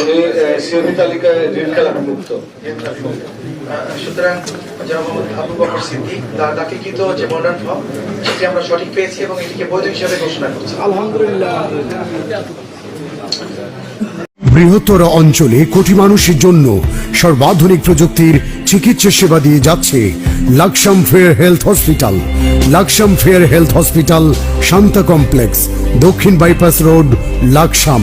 উনি সিএবি তালিকায় ঋণ খেলাপি মুক্ত। সুতরাং যারা মোহাম্মদ আবু বকর সিদ্দিক তার দাখিলকৃত যে মনোনয়ন ফর্ম সেটি আমরা সঠিক পেয়েছি এবং এটিকে বৈধ হিসাবে ঘোষণা করছি। বৃহত্তর অঞ্চলে কোটি মানুষের জন্য সর্বাধুনিক প্রযুক্তির চিকিৎসা সেবা দিয়ে যাচ্ছে Laksam fair health hospital. Laksam fair health hospital Shanta complex দক্ষিণ বাইপাস রোড লাকসাম।